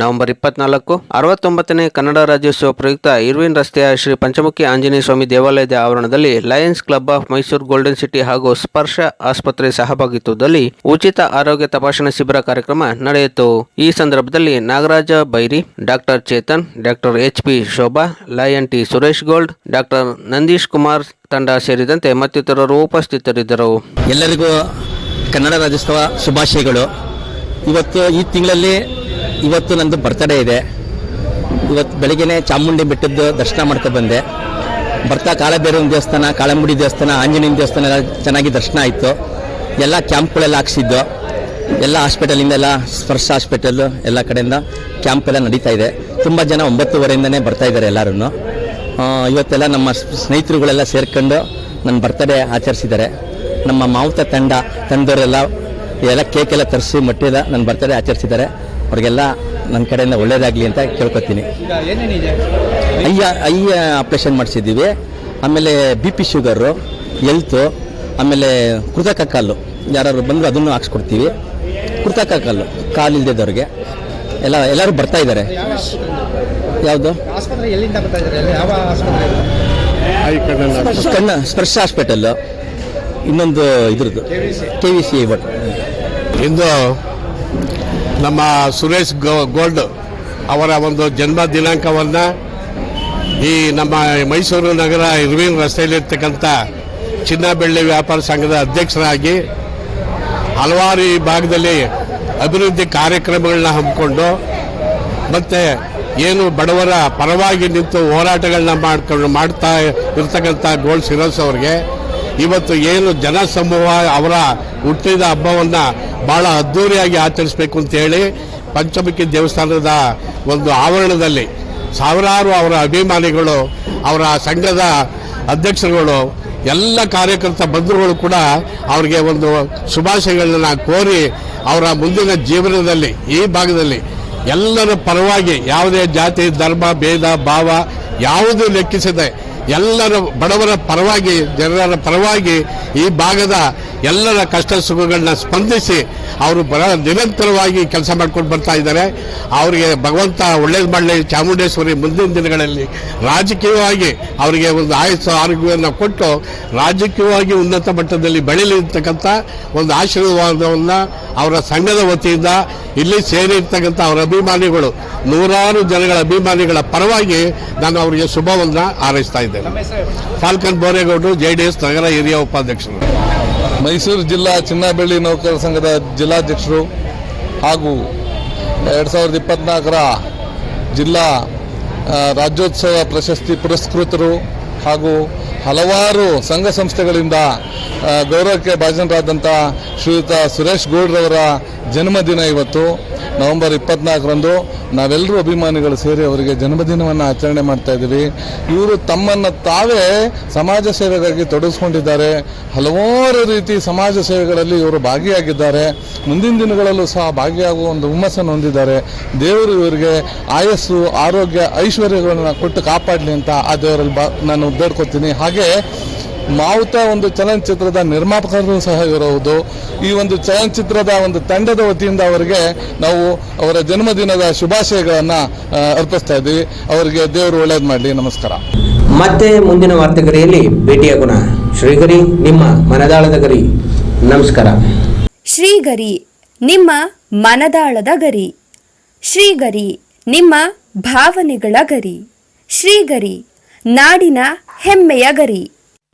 November ಇಪ್ಪತ್ನಾಲ್ಕು. ಅರವತ್ತೊಂಬತ್ತನೇ ಕನ್ನಡ ರಾಜ್ಯೋತ್ಸವ ಪ್ರಯುಕ್ತ Irwin ರಸ್ತೆಯ ಶ್ರೀ ಪಂಚಮುಖಿ ಆಂಜನೇಯ ಸ್ವಾಮಿ ದೇವಾಲಯದ ಆವರಣದಲ್ಲಿ Lions Club of Mysuru golden city ಹಾಗೂ ಸ್ಪರ್ಶ ಆಸ್ಪತ್ರೆ ಸಹಭಾಗಿತ್ವದಲ್ಲಿ ಉಚಿತ ಆರೋಗ್ಯ ತಪಾಸಣಾ ಶಿಬಿರ ಕಾರ್ಯಕ್ರಮ ನಡೆಯಿತು. ಈ ಸಂದರ್ಭದಲ್ಲಿ Nagaraja Byri, doctor Chetan, doctor H P Shobha, lion T Suresh Gold, doctor Nandish Kumar ತಂಡ ಸೇರಿದಂತೆ ಮತ್ತಿತರರು ಉಪಸ್ಥಿತರಿದ್ದರು. ಎಲ್ಲರಿಗೂ ಕನ್ನಡ ರಾಜ್ಯೋತ್ಸವ ಶುಭಾಶಯಗಳು. ಇವತ್ತು ಈ ತಿಂಗಳಲ್ಲಿ ಇವತ್ತು ನಂದು ಬರ್ತಡೇ ಇದೆ. ಇವತ್ತು ಬೆಳಗ್ಗೆ ಚಾಮುಂಡಿ ಬೆಟ್ಟದ್ದು ದರ್ಶನ ಮಾಡ್ಕೊ ಬಂದೆ. ಬರ್ತಾ ಕಾಳಬೇರೂನ ದೇವಸ್ಥಾನ ಕಾಳಂಬುಡಿ ದೇವಸ್ಥಾನ, ಆಂಜನೇಯನ ದೇವಸ್ಥಾನ ಎಲ್ಲ ಚೆನ್ನಾಗಿ ದರ್ಶನ ಆಯಿತು. ಎಲ್ಲ ಕ್ಯಾಂಪ್ಗಳೆಲ್ಲ ಹಾಕ್ಸಿದ್ದು. ಎಲ್ಲ ಹಾಸ್ಪಿಟಲಿಂದ ಎಲ್ಲ ಸ್ಪರ್ಶ ಹಾಸ್ಪಿಟಲ್ ಎಲ್ಲ ಕಡೆಯಿಂದ ಕ್ಯಾಂಪ್ ಎಲ್ಲ ನಡೀತಾ ಇದೆ. ತುಂಬ ಜನ ಒಂಬತ್ತುವರೆಯಿಂದನೇ ಬರ್ತಾ ಇದ್ದಾರೆ ಎಲ್ಲರೂ ಇವತ್ತೆಲ್ಲ ನಮ್ಮ ಸ್ನೇಹಿತರುಗಳೆಲ್ಲ ಸೇರ್ಕೊಂಡು ನನ್ನ ಬರ್ತಡೇ ಆಚರಿಸಿದ್ದಾರೆ. ನಮ್ಮ ಮಾವುತ ತಂಡ, ತಂದವರೆಲ್ಲ ಎಲ್ಲ ಕೇಕ್ ಎಲ್ಲ ತರಿಸಿ ಮೊಟ್ಟೆಲ್ಲ ನನ್ನ ಬರ್ತಡೇ ಆಚರಿಸಿದ್ದಾರೆ. ಅವ್ರಿಗೆಲ್ಲ ನನ್ನ ಕಡೆಯಿಂದ ಒಳ್ಳೇದಾಗಲಿ ಅಂತ ಕೇಳ್ಕೊತೀನಿ. ಅಯ್ಯ ಅಯ್ಯ ಆಪ್ರೇಷನ್ ಮಾಡಿಸಿದ್ದೀವಿ. ಆಮೇಲೆ ಬಿ ಪಿ ಶುಗರು ಎಲ್ತು ಆಮೇಲೆ ಕೃತಕ ಕಾಲು. ಯಾರು ಬಂದರೂ ಅದನ್ನು ಹಾಕ್ಸ್ಕೊಡ್ತೀವಿ. ಕೃತಕ ಕಾಲು ಕಾಲು ಇಲ್ದಿದ್ದವ್ರಿಗೆ. ಎಲ್ಲ ಎಲ್ಲರೂ ಬರ್ತಾ ಇದ್ದಾರೆ. ಯಾವುದು? ಆಸ್ಪತ್ರೆ ಎಲ್ಲಿಂದ ಬರ್ತಾ ಇದ್ದಾರೆ? ಯಾವ ಆಸ್ಪತ್ರೆ ಇದು? ಕಣ್ಣ ಸ್ಪರ್ಶ ಹಾಸ್ಪಿಟಲ್ ಇನ್ನೊಂದು ಇದ್ರದ್ದು. ಕೆ ವಿ ಸಿ ಬಟ್ ಇಂದು ನಮ್ಮ ಸುರೇಶ್ ಗೋಲ್ಡ್ ಅವರ ಒಂದು ಜನ್ಮ ದಿನಾಂಕವನ್ನು ಈ ನಮ್ಮ ಮೈಸೂರು ನಗರ ಇರ್ವಿನ್ ರಸ್ತೆಯಲ್ಲಿರ್ತಕ್ಕಂಥ ಚಿನ್ನ ಬೆಳ್ಳಿ ವ್ಯಾಪಾರ ಸಂಘದ ಅಧ್ಯಕ್ಷರಾಗಿ ಹಲವಾರು ಈ ಭಾಗದಲ್ಲಿ ಅಭಿವೃದ್ಧಿ ಕಾರ್ಯಕ್ರಮಗಳನ್ನ ಹಮ್ಮಿಕೊಂಡು ಮತ್ತು ಏನು ಬಡವರ ಪರವಾಗಿ ನಿಂತು ಹೋರಾಟಗಳನ್ನ ಮಾಡ್ಕೊಂಡು ಮಾಡ್ತಾ ಇರ್ತಕ್ಕಂಥ ಗೋಲ್ಡ್ ಸಿರೋಸ್ ಅವ್ರಿಗೆ ಇವತ್ತು ಏನು ಜನಸಮೂಹ ಅವರ ಹುಟ್ಟಿದ ಹಬ್ಬವನ್ನು ಭಾಳ ಅದ್ಧೂರಿಯಾಗಿ ಆಚರಿಸಬೇಕು ಅಂತೇಳಿ ಪಂಚಮುಖಿ ದೇವಸ್ಥಾನದ ಒಂದು ಆವರಣದಲ್ಲಿ ಸಾವಿರಾರು ಅವರ ಅಭಿಮಾನಿಗಳು, ಅವರ ಸಂಘದ ಅಧ್ಯಕ್ಷರುಗಳು, ಎಲ್ಲ ಕಾರ್ಯಕರ್ತ ಬಂಧುಗಳು ಕೂಡ ಅವರಿಗೆ ಒಂದು ಶುಭಾಶಯಗಳನ್ನ ಕೋರಿ ಅವರ ಮುಂದಿನ ಜೀವನದಲ್ಲಿ, ಈ ಭಾಗದಲ್ಲಿ ಎಲ್ಲರ ಪರವಾಗಿ ಯಾವುದೇ ಜಾತಿ, ಧರ್ಮ, ಭೇದ, ಭಾವ ಯಾವುದೂ ಲೆಕ್ಕಿಸದೆ ಎಲ್ಲರ ಬಡವರ ಪರವಾಗಿ, ಜನರ ಪರವಾಗಿ ಈ ಭಾಗದ ಎಲ್ಲರ ಕಷ್ಟ ಸುಖಗಳನ್ನ ಸ್ಪಂದಿಸಿ ಅವರು ಬರ ನಿರಂತರವಾಗಿ ಕೆಲಸ ಮಾಡ್ಕೊಂಡು ಬರ್ತಾ ಇದ್ದಾರೆ. ಅವರಿಗೆ ಭಗವಂತ ಒಳ್ಳೇದು ಮಾಡಲಿ. ಚಾಮುಂಡೇಶ್ವರಿ ಮುಂದಿನ ದಿನಗಳಲ್ಲಿ ರಾಜಕೀಯವಾಗಿ ಅವರಿಗೆ ಒಂದು ಆಯಸ್ಸು ಆರೋಗ್ಯವನ್ನು ಕೊಟ್ಟು ರಾಜಕೀಯವಾಗಿ ಉನ್ನತ ಮಟ್ಟದಲ್ಲಿ ಬೆಳೀಲಿ ಅಂತಕ್ಕಂಥ ಒಂದು ಆಶೀರ್ವಾದವನ್ನು ಅವರ ಸಂಘದ ವತಿಯಿಂದ ಇಲ್ಲಿ ಸೇರಿರ್ತಕ್ಕಂಥ ಅವರ ಅಭಿಮಾನಿಗಳು ನೂರಾರು ಜನಗಳ ಅಭಿಮಾನಿಗಳ ಪರವಾಗಿ ನಾನು ಅವರಿಗೆ ಶುಭವನ್ನು ಹಾರೈಸ್ತಾ ಇದ್ದೇನೆ. ಫಾಲ್ಕನ್ ಬೋರೇಗೌಡರು ಜೆ ಡಿ ಎಸ್ ನಗರ ಹಿರಿಯ ಉಪಾಧ್ಯಕ್ಷರು. ಮೈಸೂರು ಜಿಲ್ಲಾ ಚಿನ್ನಬೆಳ್ಳಿ ನೌಕರ ಸಂಘದ ಜಿಲ್ಲಾಧ್ಯಕ್ಷರು ಹಾಗೂ ಎರಡು ಸಾವಿರದ ಇಪ್ಪತ್ನಾಲ್ಕರ ಜಿಲ್ಲಾ ರಾಜ್ಯೋತ್ಸವ ಪ್ರಶಸ್ತಿ ಪುರಸ್ಕೃತರು ಹಾಗೂ ಹಲವಾರು ಸಂಘ ಸಂಸ್ಥೆಗಳಿಂದ ಗೌರವಕ್ಕೆ ಭಾಜನರಾದಂಥ ಶ್ರೀಯುತ ಸುರೇಶ್ ಗೌಡ್ರವರ ಜನ್ಮದಿನ ಇವತ್ತು. ನವೆಂಬರ್ ಇಪ್ಪತ್ನಾಲ್ಕರಂದು ನಾವೆಲ್ಲರೂ ಅಭಿಮಾನಿಗಳು ಸೇರಿ ಅವರಿಗೆ ಜನ್ಮದಿನವನ್ನು ಆಚರಣೆ ಮಾಡ್ತಾ ಇದ್ದೀವಿ. ಇವರು ತಮ್ಮನ್ನು ತಾವೇ ಸಮಾಜ ಸೇವೆಗಾಗಿ ತೊಡಗಿಸ್ಕೊಂಡಿದ್ದಾರೆ. ಹಲವಾರು ರೀತಿ ಸಮಾಜ ಸೇವೆಗಳಲ್ಲಿ ಇವರು ಭಾಗಿಯಾಗಿದ್ದಾರೆ. ಮುಂದಿನ ದಿನಗಳಲ್ಲೂ ಸಹ ಭಾಗಿಯಾಗುವ ಒಂದು ಹುಮ್ಮಸ್ಸನ್ನು ಹೊಂದಿದ್ದಾರೆ. ದೇವರು ಇವರಿಗೆ ಆಯಸ್ಸು, ಆರೋಗ್ಯ, ಐಶ್ವರ್ಯಗಳನ್ನು ಕೊಟ್ಟು ಕಾಪಾಡಲಿ ಅಂತ ಆ ದೇವರಲ್ಲಿ ಬಾ ನಾನು ಬೇಡ್ಕೊತೀನಿ. ಹಾಗೆ ಮಾವುತ ಒಂದು ಚಲನಚಿತ್ರದ ನಿರ್ಮಾಪಕರು ಸಹ ಇರುವುದು ಈ ಒಂದು ಚಲನಚಿತ್ರದ ಒಂದು ತಂಡದ ವತಿಯಿಂದ ಅವರಿಗೆ ನಾವು ಅವರ ಜನ್ಮದಿನದ ಶುಭಾಶಯಗಳನ್ನು ಅರ್ಪಿಸ್ತಾ ಇದ್ದೀವಿ. ಅವರಿಗೆ ದೇವರು ಒಳ್ಳೇದು ಮಾಡಲಿ. ನಮಸ್ಕಾರ. ಮತ್ತೆ ಮುಂದಿನ ವಾರ್ತೆಗರಿಯಲ್ಲಿ ಭೇಟಿಯಾಗೋಣ ಶ್ರೀಗರಿ ನಿಮ್ಮ ಮನದಾಳದ ಗರಿ. ನಮಸ್ಕಾರ. ಶ್ರೀಗರಿ ನಿಮ್ಮ ಮನದಾಳದ ಗರಿ. ಶ್ರೀಗರಿ ನಿಮ್ಮ ಭಾವನೆಗಳ ಗರಿ. ಶ್ರೀಗರಿ ನಾಡಿನ ಹೆಮ್ಮೆಯ ಗರಿ.